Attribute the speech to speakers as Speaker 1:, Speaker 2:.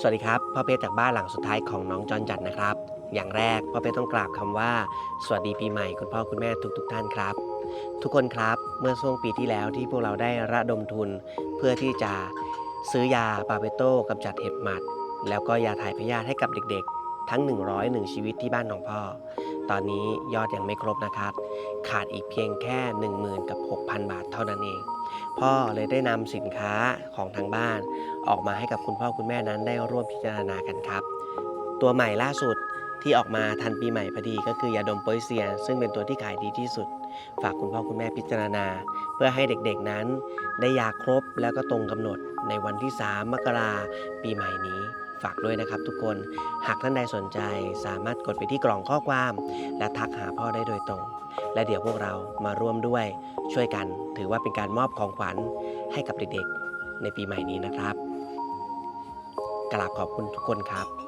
Speaker 1: สวัสดีครับพ่อเพชจากบ้านหลังสุดท้ายของน้องจอนจัดนะครับ อย่างแรกพ่อเพชต้องกราบคำว่า สวัสดีปีใหม่คุณพ่อคุณแม่ทุกๆทท่านครับ ทุกคนครับเมื่อช่วงปีที่แล้วที่พวกเราได้ระดมทุน เพื่อที่จะซื้อยาปาเปโต้กำจัดเห็บหมัด แล้วก็ยาถ่ายพยาธิให้กับเด็กๆ ทั้ง 101 ชีวิตที่บ้านของพ่อ ตอนนี้ยอดยังไม่ครบนะครับ ขาดอีกเพียงแค่ 10,000 กับ 6,000 บาทเท่านั้นเอง พ่อเลยได้นำสินค้าของทางบ้าน ออกมาให้กับคุณพ่อคุณแม่นั้นได้ร่วมพิจารณากันครับ ตัวใหม่ล่าสุดที่ออกมาทันปีใหม่พอดีก็คือยาดมโปยเซีย ซึ่งเป็นตัวที่ขายดีที่สุด ฝากคุณพ่อคุณแม่พิจารณา เพื่อให้เด็กๆนั้น ได้ยาครบแล้วก็ตรงกำหนดในวันที่ 3 มกราปีใหม่นี้ ฝากด้วยนะครับทุกคน หากท่านใดสนใจสามารถกดไปที่กล่องข้อความ และทักหาพ่อได้โดยตรง และเดี๋ยวพวกเรามาร่วมด้วยช่วยกัน ถือว่าเป็นการมอบของขวัญให้กับเด็กๆ ในปีใหม่นี้นะครับกราบขอบคุณทุกคนครับ